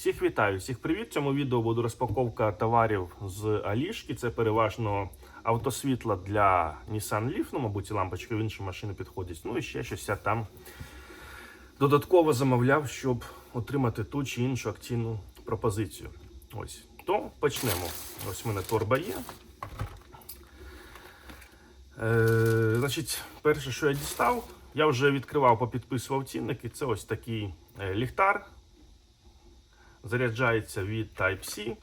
Всіх вітаю, всіх привіт. В цьому відео буде розпаковка товарів з Алішки. Це переважно автосвітла для Nissan Leaf, ну, мабуть, і лампочки в інші машини підходять. Ну і ще щось я там додатково замовляв, щоб отримати ту чи іншу акційну пропозицію. Ось. То почнемо. Ось в мене торба є. Е, значить, перше, що я дістав, я вже відкривав, попідписував цінники. Це ось такий е, ліхтар. Заряджається від Type-C.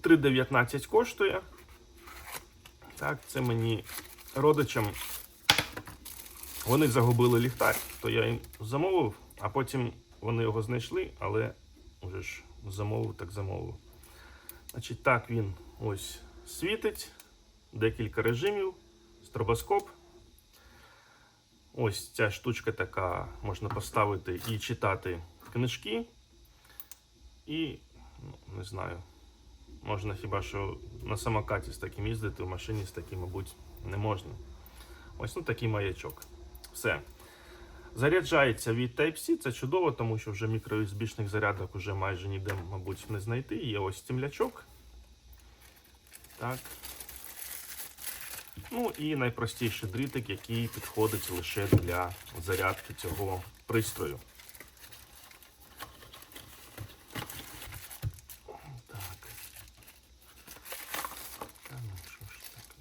3,19 коштує. Так, це мені родичам. Вони загубили ліхтар, то я їм замовив, а потім вони його знайшли, але вже ж замовив, так замовив. Значить, так він ось світить, декілька режимів, стробоскоп. Ось ця штучка така, можна поставити і читати книжки. І, ну, не знаю, можна хіба що на самокаті з таким їздити, в машині з таким, мабуть, не можна. Ось ну такий маячок. Все. Заряджається від Type-C, це чудово, тому що вже мікро-USB-шних зарядок вже майже ніде, мабуть, не знайти. Є ось стімлячок. Так. Ну і найпростіший дрітик, який підходить лише для зарядки цього пристрою. Так. Та ну, що ж таке?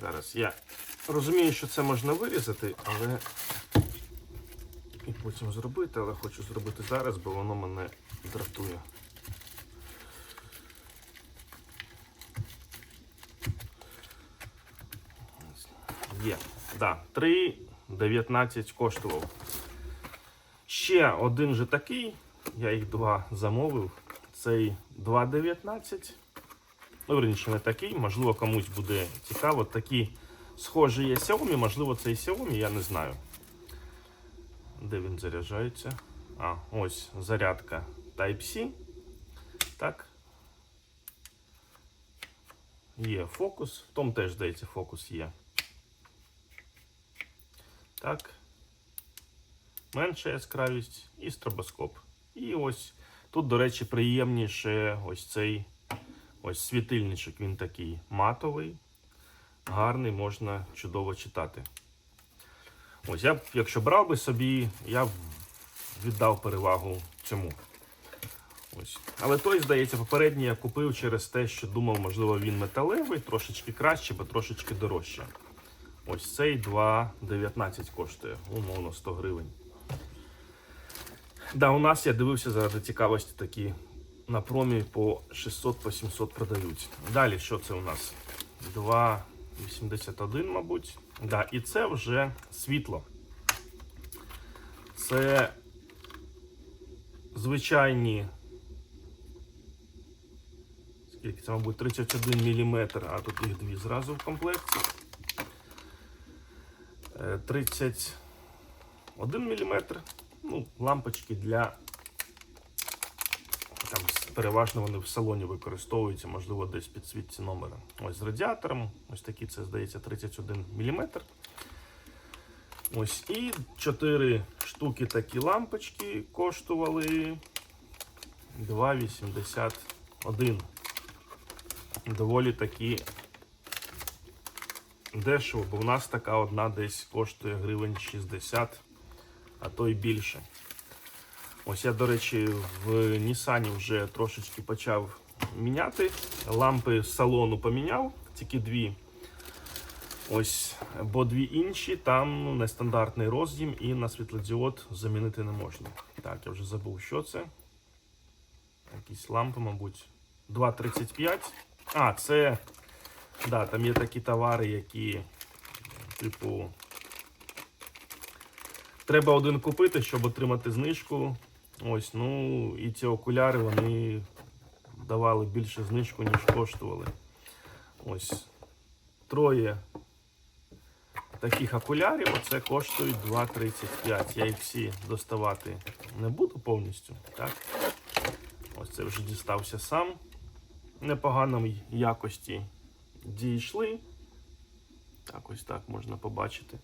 Зараз я розумію, що це можна вирізати, але і потім зробити, але хочу зробити зараз, бо воно мене дратує. Є. Да, 3,19 коштував. Ще один же такий, я їх два замовив. Цей 2,19. Ну, верніше, не такий, можливо, комусь буде цікаво. Такі схожі є Xiaomi, можливо, це і Xiaomi, я не знаю. Де він заряджається? А, ось зарядка Type-C. Так. Є фокус. В тому теж, здається, фокус є. Так. Менша яскравість і стробоскоп. І ось тут, до речі, приємніше ось цей ось світильничок. Він такий матовий, гарний, можна чудово читати. Ось я, б, якщо брав би собі, я б віддав перевагу цьому. Ось. Але той, здається, попередній я купив через те, що думав, можливо, він металевий, трошечки краще, бо трошечки дорожче. Ось цей 2,19 коштує, умовно 100 гривень. Да, у нас я дивився заради цікавості такі на промі по 600 по 700 продають. Далі, що це у нас? 2,81, мабуть. Да, і це вже світло. Це звичайні. Скільки це, мабуть, 31 мм, а тут їх дві зразу в комплекті. Е, 31 мм. Ну, лампочки для. Переважно вони в салоні використовуються, можливо, десь під світці номера. Ось з радіатором. Ось такі це, здається, 31 мм. Ось і 4 штуки такі лампочки коштували 2,81. Доволі такі дешево, бо в нас така одна десь коштує гривень 60, а то й більше. Ось я, до речі, в Нісані вже трошечки почав міняти. Лампи салону поміняв, тільки дві. Ось, бо дві інші, там нестандартний роз'єм і на світлодіод замінити не можна. Так, я вже забув, що це. Якісь лампи, мабуть. 2,35. А, це. Да, там є такі товари, які, типу, треба один купити, щоб отримати знижку. Ось, ну, і ці окуляри вони давали більше знижку, ніж коштували. Ось. Троє таких окулярів. Оце коштують 2,35. Я їх всі доставати не буду повністю. Так? Ось це вже дістався сам. Непоганій якості дійшли. Так, ось так можна побачити.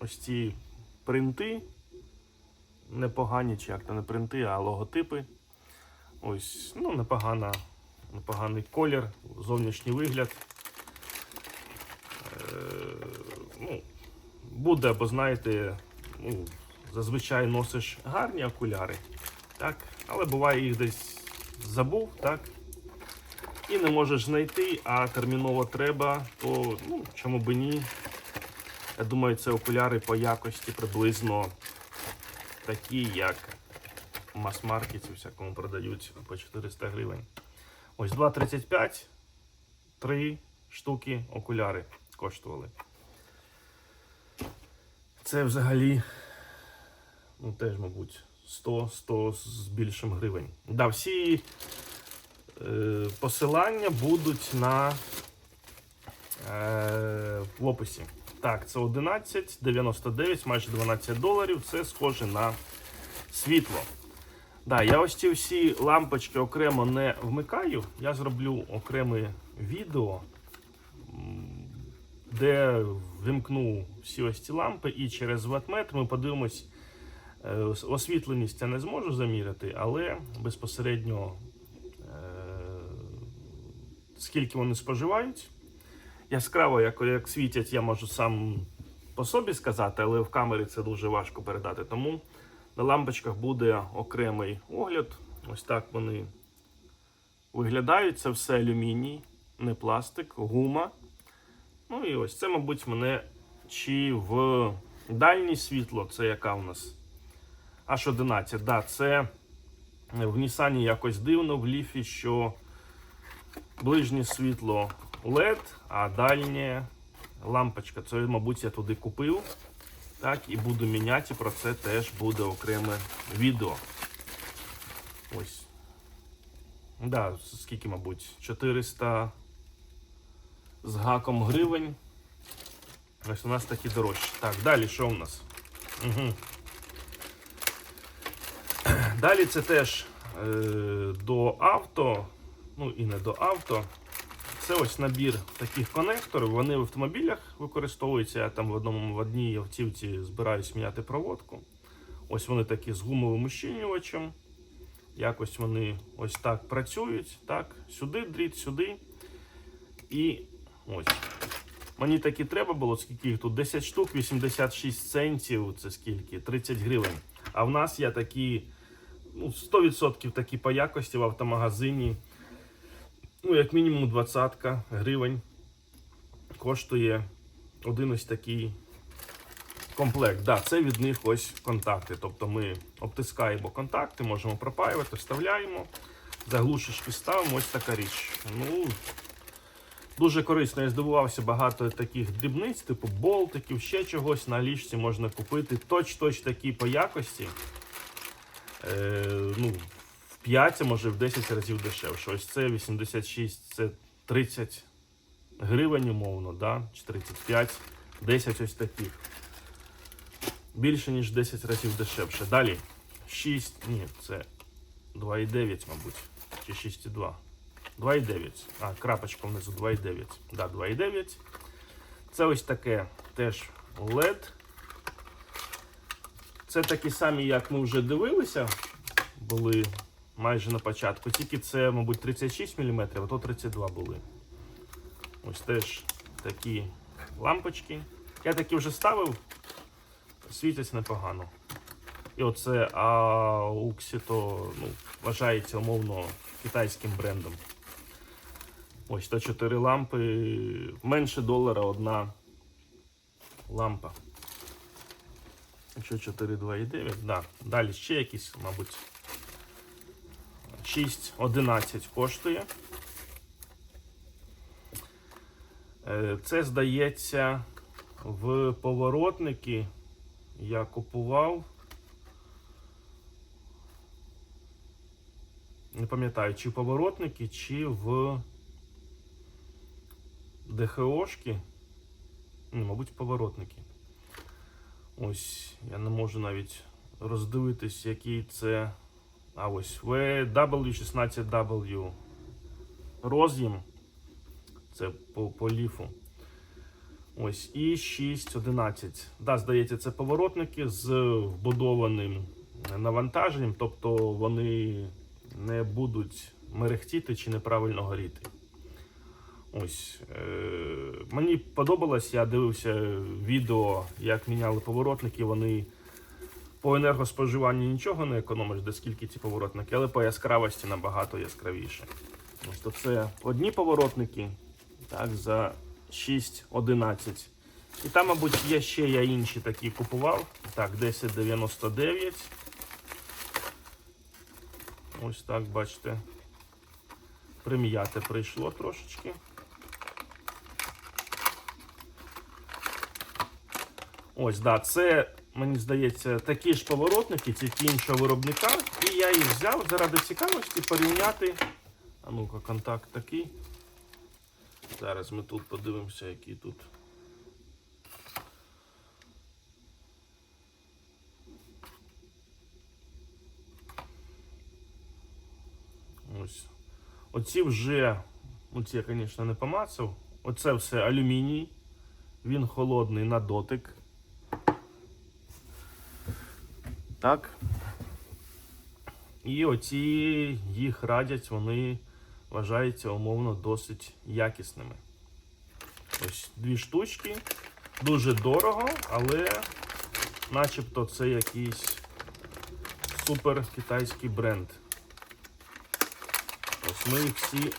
ось ці принти. Непогані, чи як то не принти, а логотипи. Ось, ну, непогана, непоганий колір, зовнішній вигляд. Е, ну, буде, бо знаєте, ну, зазвичай носиш гарні окуляри, так? але буває їх десь забув, так? І не можеш знайти, а терміново треба, то ну, чому би ні. Я думаю, це окуляри по якості приблизно такі, як в мас-маркеті всякому продають по 400 гривень. Ось 2,35, 3 штуки окуляри коштували. Це взагалі, ну теж, мабуть, 100-100 з більшим гривень. Да, всі е, посилання будуть на е, в описі. Так, це 11,99, майже 12 доларів. Це схоже на світло. Да, я ось ці всі лампочки окремо не вмикаю. Я зроблю окреме відео, де вимкну всі ось ці лампи, і через ватметр ми подивимось. е, Освітленість я не зможу заміряти, але безпосередньо е, скільки вони споживають. Яскраво, як, як світять, я можу сам по собі сказати, але в камері це дуже важко передати. Тому на лампочках буде окремий огляд. Ось так вони виглядають. Це все алюміній, не пластик, гума. Ну і ось це, мабуть, мене чи в дальнє світло, це яка у нас? H11, да, це в Нісані якось дивно, в ліфі, що ближнє світло LED, а дальнє лампочка. Це, мабуть, я туди купив. Так, і буду міняти, про це теж буде окреме відео. Ось. Да, скільки, мабуть, 400 з гаком гривень. Ось у нас такі дорожчі. Так, далі що у нас? Угу. Далі це теж е, до авто, ну і не до авто. Це ось набір таких конекторів. Вони в автомобілях використовуються. Я там в одному в одній автівці збираюсь міняти проводку. Ось вони такі з гумовим ущільнювачем. Якось вони ось так працюють. Так, сюди дріт, сюди. І ось. Мені такі треба було, скільки їх тут? 10 штук, 86 центів. Це скільки? 30 гривень. А в нас є такі, ну, 100% такі по якості в автомагазині. Ну, як мінімум 20 гривень коштує один ось такий комплект. Да, це від них ось контакти. Тобто ми обтискаємо контакти, можемо пропаювати, вставляємо, заглушечки ставимо, ось така річ. Ну, дуже корисно. Я здивувався багато таких дрібниць, типу болтиків, ще чогось на ліжці можна купити. Точ-точ такі по якості. Е, ну, 5, а може в 10 разів дешевше. Ось це 86, це 30 гривень, умовно, да? чи 35, 10 ось таких. Більше, ніж 10 разів дешевше. Далі 6, ні, це 2,9, мабуть, чи 6,2. 2,9. А, крапочка внизу 2,9. Да, 2,9. Це ось таке теж LED. Це такі самі, як ми вже дивилися, були майже на початку. Тільки це, мабуть, 36 мм, а то 32 були. Ось теж такі лампочки. Я такі вже ставив, світять непогано. І оце Auxi, то ну, вважається умовно китайським брендом. Ось то 4 лампи. Менше долара одна лампа. Якщо 4,2,9, да. Далі ще якісь, мабуть. 6,11 коштує. Е, Це, здається, в поворотники я купував. Не пам'ятаю, чи поворотники, чи в ДХОшки. Мабуть, поворотники. Ось, я не можу навіть роздивитись, який це. А ось VW16W роз'єм. Це по, по ліфу. Ось, і 6.11. Да, здається, це поворотники з вбудованим навантаженням, тобто вони не будуть мерехтіти чи неправильно горіти. Ось. Е- мені подобалось, я дивився відео, як міняли поворотники. Вони по енергоспоживанню нічого не економиш, де скільки ці поворотники, але по яскравості набагато яскравіше. Ось це одні поворотники, так, за 6.11. І там, мабуть, є ще я інші такі купував. Так, 1099. Ось так, бачите. Прим'яте прийшло трошечки. Ось, да, це, мені здається, такі ж поворотники, тільки іншого виробника. І я їх взяв заради цікавості порівняти. А ну-ка, контакт такий. Зараз ми тут подивимося, які тут. Ось. Оці вже, оці я, звісно, не помацав. Оце все алюміній. Він холодний на дотик. Так. І оці їх радять, вони вважаються умовно досить якісними. Ось дві штучки. Дуже дорого, але начебто це якийсь супер китайський бренд. Ось ми їх всі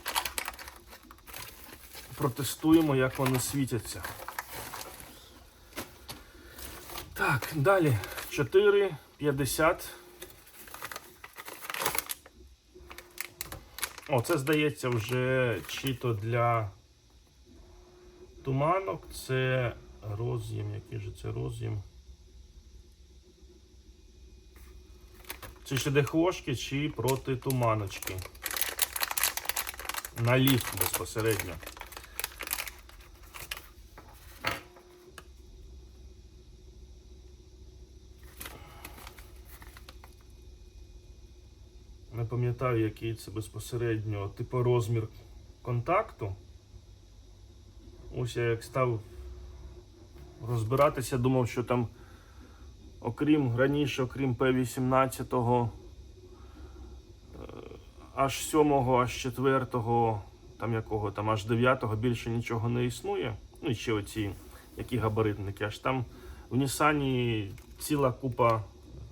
протестуємо, як вони світяться. Так, далі 4,50. О, це здається вже чи то для туманок, це роз'єм. Який же це роз'єм? Чи ще дехошки, чи проти туманочки. Налів безпосередньо. Пам'ятаю, який це безпосередньо типу розмір контакту. Ось я як став розбиратися, думав, що там, окрім раніше, окрім П-18, аж 7, аж 4, там якого там аж 9 більше нічого не існує. Ну і ще оці які габаритники. Аж там в Нісані ціла купа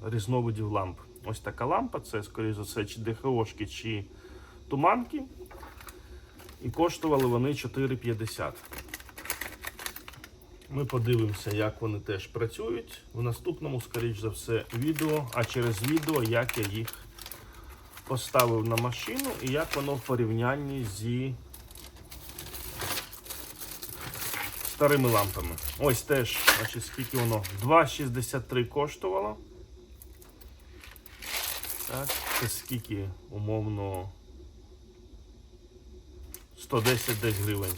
різновидів ламп. Ось така лампа, це, скоріше за все, чи ДХОшки, чи туманки. І коштували вони 4,50. Ми подивимося, як вони теж працюють. В наступному, скоріш за все, відео, а через відео, як я їх поставив на машину і як воно в порівнянні зі старими лампами. Ось теж, значить, скільки воно? 2,63 коштувало. Так, це скільки, умовно, 110 десь гривень.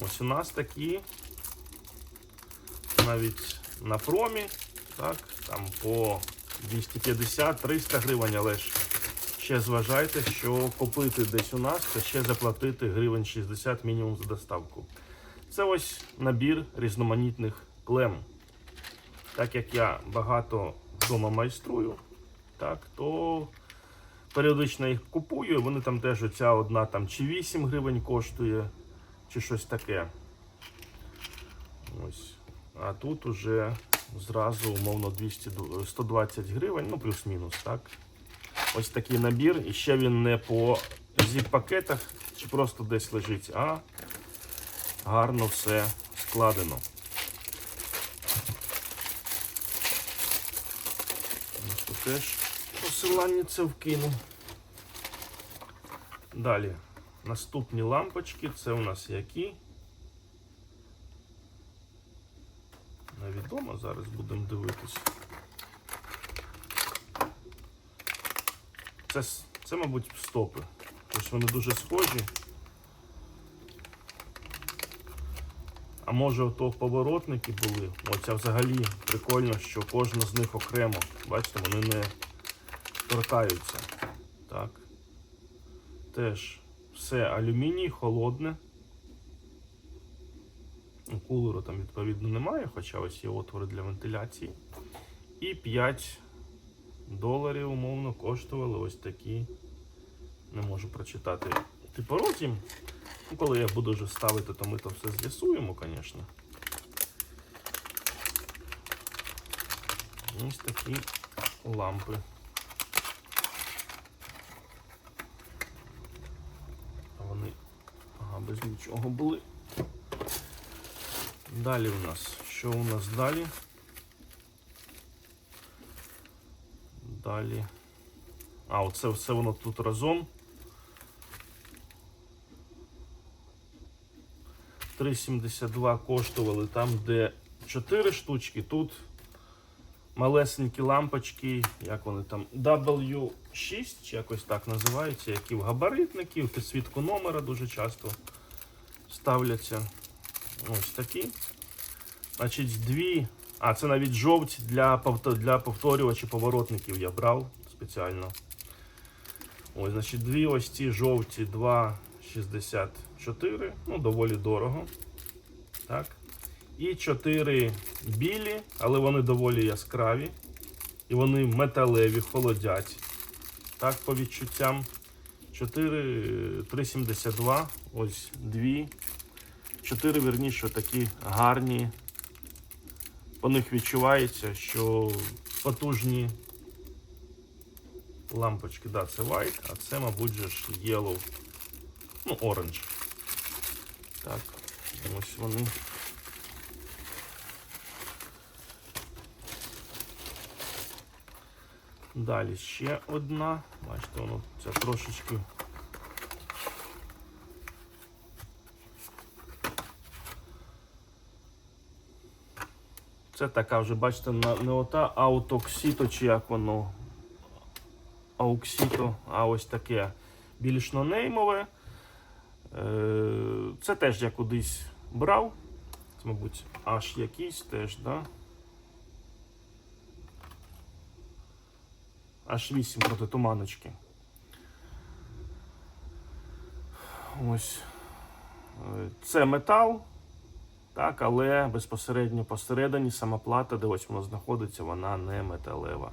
Ось у нас такі навіть на промі, так, там по 250-300 гривень, але ж ще зважайте, що купити десь у нас, це ще заплатити гривень 60 мінімум за доставку. Це ось набір різноманітних клем. Так як я багато вдома майструю, так, то періодично їх купую. Вони там теж оця одна там чи 8 гривень коштує, чи щось таке. Ось. А тут уже зразу, умовно, 200, 120 гривень, ну плюс-мінус, так. Ось такий набір. І ще він не по зіп-пакетах, чи просто десь лежить, а гарно все складено. Ось тут теж посилання це вкину. Далі. Наступні лампочки, це у нас які? Невідомо, зараз будемо дивитись. Це, це, мабуть, стопи. Ось вони дуже схожі. А може ото поворотники були. Оця взагалі прикольно, що кожна з них окремо. Бачите, вони не торкаються. Так. Теж все алюміній, холодне. Кулеру там відповідно немає, хоча ось є отвори для вентиляції. І 5 доларів, умовно, коштували ось такі. Не можу прочитати типорозі. Ну, коли я буду вже ставити, то ми то все з'ясуємо, звісно. Ось такі лампи. А Вони нічого були. Далі у нас. Що у нас далі? Далі. А, оце все воно тут разом. 3,72 коштували там, де 4 штучки, тут малесенькі лампочки, як вони там, W6, чи якось так називаються, які в габаритники, підсвітку номера дуже часто ставляться. Ось такі. Значить, дві. А, це навіть жовті для, для повторювачів поворотників я брав спеціально. Ось, значить, дві ось ці жовті 2,64. Ну, доволі дорого. Так. І чотири білі, але вони доволі яскраві. І вони металеві, холодять. Так, по відчуттям. 4, 3,72. Ось дві. Чотири, вірніше, такі гарні. По них відчувається, що потужні лампочки. Да, це white, а це, мабуть, ж yellow. Ну, orange. Так, ось вони. Далі ще одна. Бачите, воно це трошечки. Це така вже, бачите, не ота аутоксіто, чи як воно. Ауксіто, а ось таке більш нонеймове. Е, Це теж я кудись брав. Це, мабуть, аж якийсь теж, да? Аж 8 проти туманочки. Ось. Це метал. Так, але безпосередньо посередині сама плата, де ось воно знаходиться, вона не металева.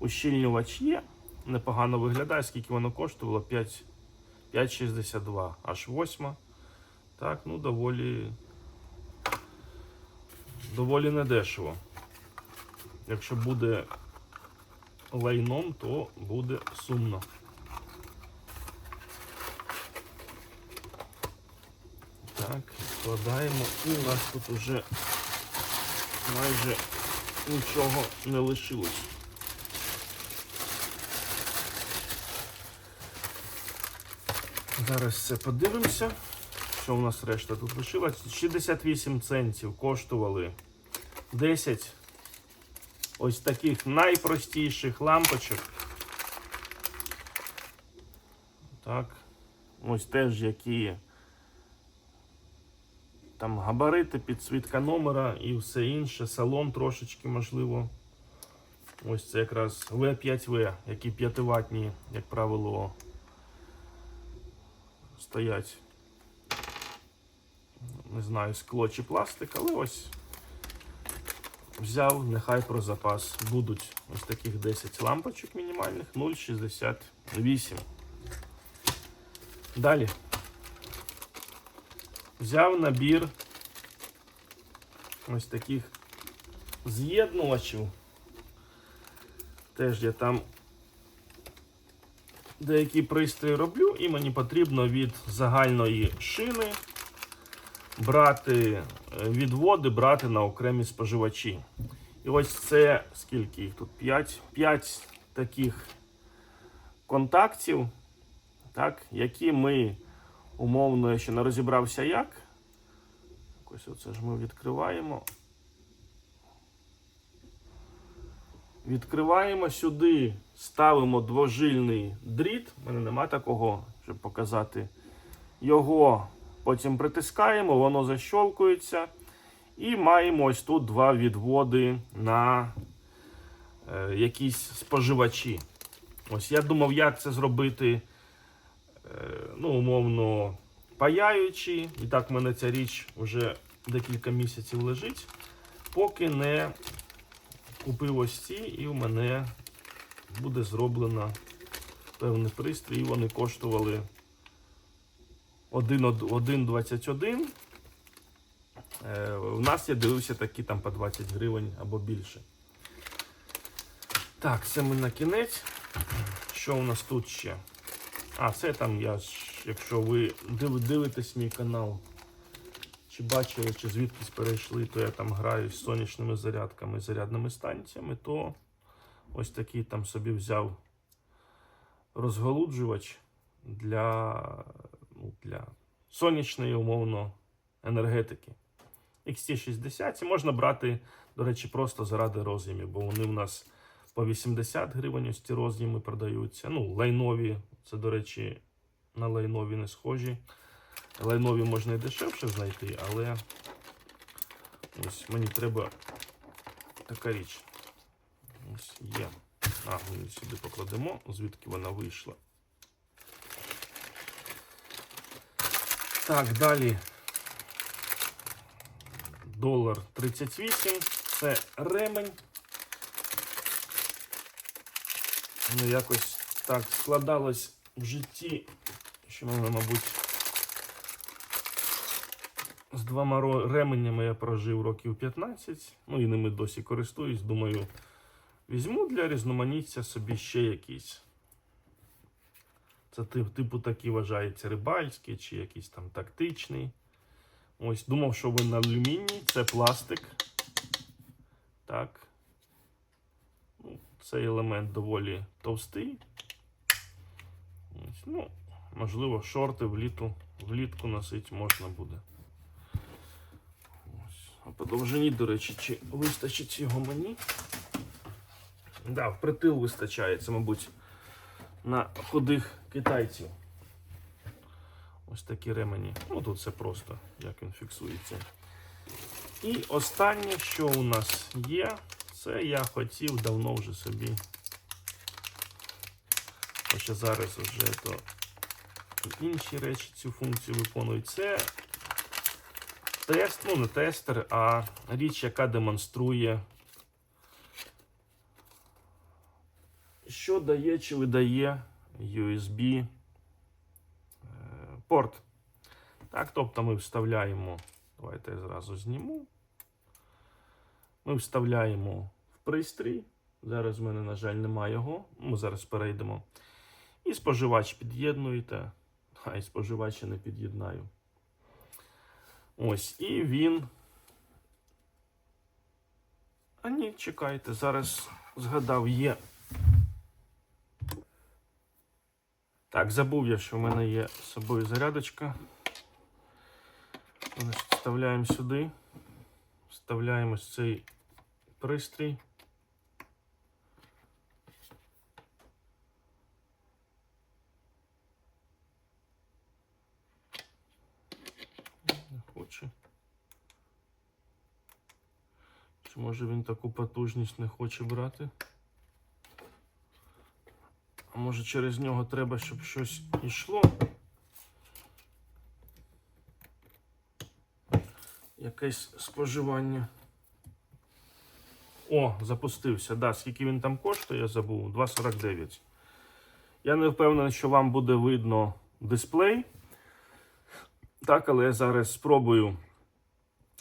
Ущільнювач є, непогано виглядає, скільки воно коштувало? 5,62, аж 8. Так, ну доволі. Доволі недешево. Якщо буде лайном, то буде сумно. Так, складаємо. І у нас тут уже майже нічого не лишилось. Зараз це подивимося. Що у нас решта тут лишилось? 68 центів коштували 10 ось таких найпростіших лампочок. Так. Ось теж які там габарити, підсвітка номера і все інше. Салон трошечки можливо. Ось це якраз В5В, які 5 ватні, як правило, стоять. Не знаю, скло чи пластик, але ось взяв, нехай про запас. Будуть ось таких 10 лампочок мінімальних 0,68. Далі. Взяв набір ось таких з'єднувачів. Теж я там деякі пристрої роблю, і мені потрібно від загальної шини брати е, відводи, брати на окремі споживачі. І ось це скільки їх тут? 5, 5 таких контактів, так, які ми умовно, я ще не розібрався як. Ось оце ж ми відкриваємо. Відкриваємо сюди, ставимо двожильний дріт. У мене нема такого, щоб показати. Його потім притискаємо, воно защолкується. І маємо ось тут два відводи на е, якісь споживачі. Ось я думав, як це зробити, е, ну, умовно, паяючи. І так в мене ця річ вже декілька місяців лежить, поки не купив ось ці, і в мене буде зроблено певний пристрій. і Вони коштували 1,21. Е, У нас я дивився такі там по 20 гривень або більше. Так, це ми на кінець. Що у нас тут ще? А, це там я, якщо ви див- дивитесь мій канал, чи бачили, чи звідкись перейшли, то я там граю з сонячними зарядками, зарядними станціями, то ось такий там собі взяв розголуджувач для, для сонячної, умовно, енергетики. XT60 і можна брати, до речі, просто заради роз'ємів, бо вони в нас по 80 гривень ось ці роз'єми продаються. Ну, лайнові, це, до речі, на лайнові не схожі. Лайнові можна і дешевше знайти, але ось мені треба така річ. Ось є. А, ми сюди покладемо, звідки вона вийшла. Так, далі. Долар 38. Це ремень. Ну, якось так складалось в житті, що мене, мабуть, з двома ременями я прожив років 15. Ну і ними досі користуюсь. Думаю, візьму для різноманіття собі ще якийсь. Це тип- типу такий вважається рибальський чи якийсь там тактичний. Ось, думав, що він алюміній, це пластик. Так. Ну, цей елемент доволі товстий. Ось, ну, можливо, шорти вліту, влітку носити можна буде. Ось. А по довжині, до речі, чи вистачить його мені? Да, впритил вистачає, це, мабуть, на худих китайців. Ось такі ремені. Ну тут це просто, як він фіксується. І останнє, що у нас є, це я хотів давно вже собі. Хоча зараз вже то інші речі цю функцію виконують. Це тест, ну не тестер, а річ, яка демонструє, що дає чи видає USB е, порт. Так, тобто ми вставляємо, давайте я зразу зніму. Ми вставляємо в пристрій. Зараз в мене, на жаль, немає його. Ми зараз перейдемо. І споживач під'єднуєте. А і споживача не під'єднаю. Ось, і він. А ні, чекайте, зараз згадав, є. Так, забув я, що в мене є з собою зарядочка. Значить, Вставляємо сюди. Вставляємо цей пристрій. Не хоче. Чи може він таку потужність не хоче брати? Може через нього треба, щоб щось йшло? Якесь споживання. О, запустився. Да, скільки він там коштує, я забув. 2,49. Я не впевнений, що вам буде видно дисплей. Так, але я зараз спробую.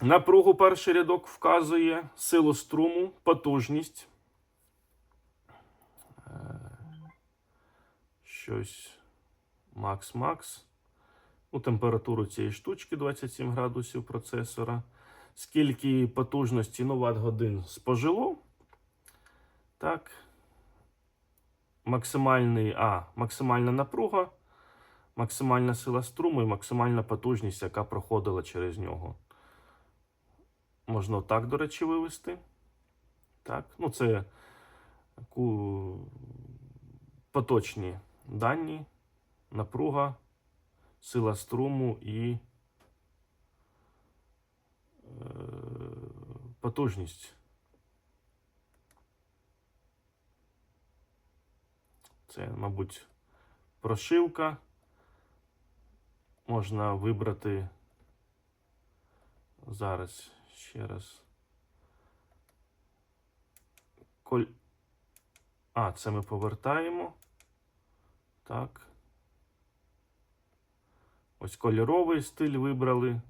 Напругу перший рядок вказує, силу струму, потужність. Щось Макс-Макс. Ну, температуру цієї штучки 27 градусів процесора. Скільки потужності ну, ватт годин спожило. Так. Максимальний, а, максимальна напруга, максимальна сила струму і максимальна потужність, яка проходила через нього. Можна так, до речі, вивести. Так, ну це поточні дані, напруга, сила струму і е, потужність. Це, мабуть, прошивка. Можна вибрати Зараз ще раз. Коль... А, це ми повертаємо. Так. Ось кольоровий стиль вибрали.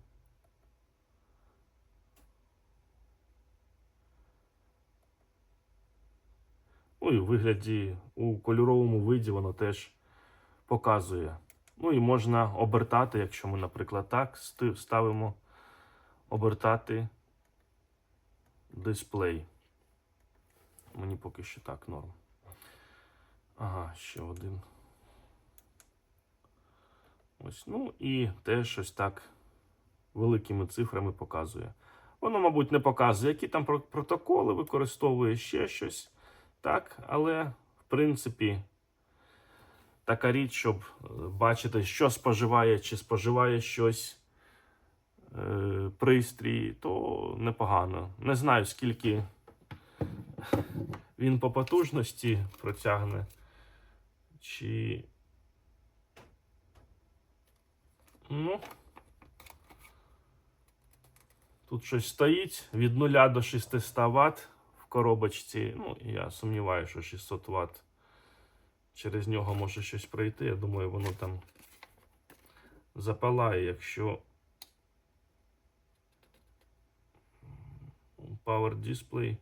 Ну і в вигляді у кольоровому виді воно теж показує. Ну і можна обертати, якщо ми, наприклад, так ставимо обертати дисплей. Мені поки що так норм. Ага, ще один. Ось, ну і теж щось так великими цифрами показує. Воно, мабуть, не показує, які там протоколи використовує ще щось. Так, але в принципі така річ, щоб е, бачити, що споживає, чи споживає щось е, пристрій, то непогано. Не знаю, скільки він по потужності протягне, чи. Ну. Тут щось стоїть від 0 до 600 Вт в коробочці. Ну, я сумніваюся, що 600 Вт через нього може щось пройти. Я думаю, воно там запалає, якщо Power Display.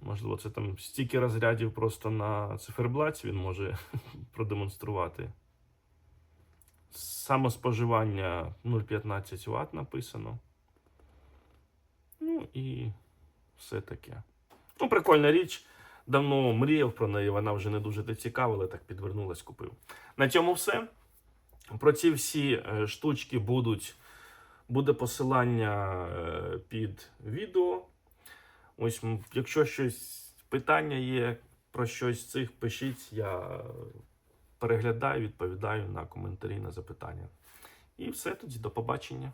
Можливо, це там стільки розрядів просто на циферблаті він може продемонструвати. Самоспоживання 0,15 Вт написано. Ну і все таке. Ну, прикольна річ. Давно мріяв про неї, вона вже не дуже цікавила, так підвернулась, купив. На цьому все. Про ці всі е, штучки будуть, буде посилання е, під відео. Ось, якщо щось питання є про щось з цих, пишіть, я переглядаю, відповідаю на коментарі, на запитання. І все тоді, до побачення.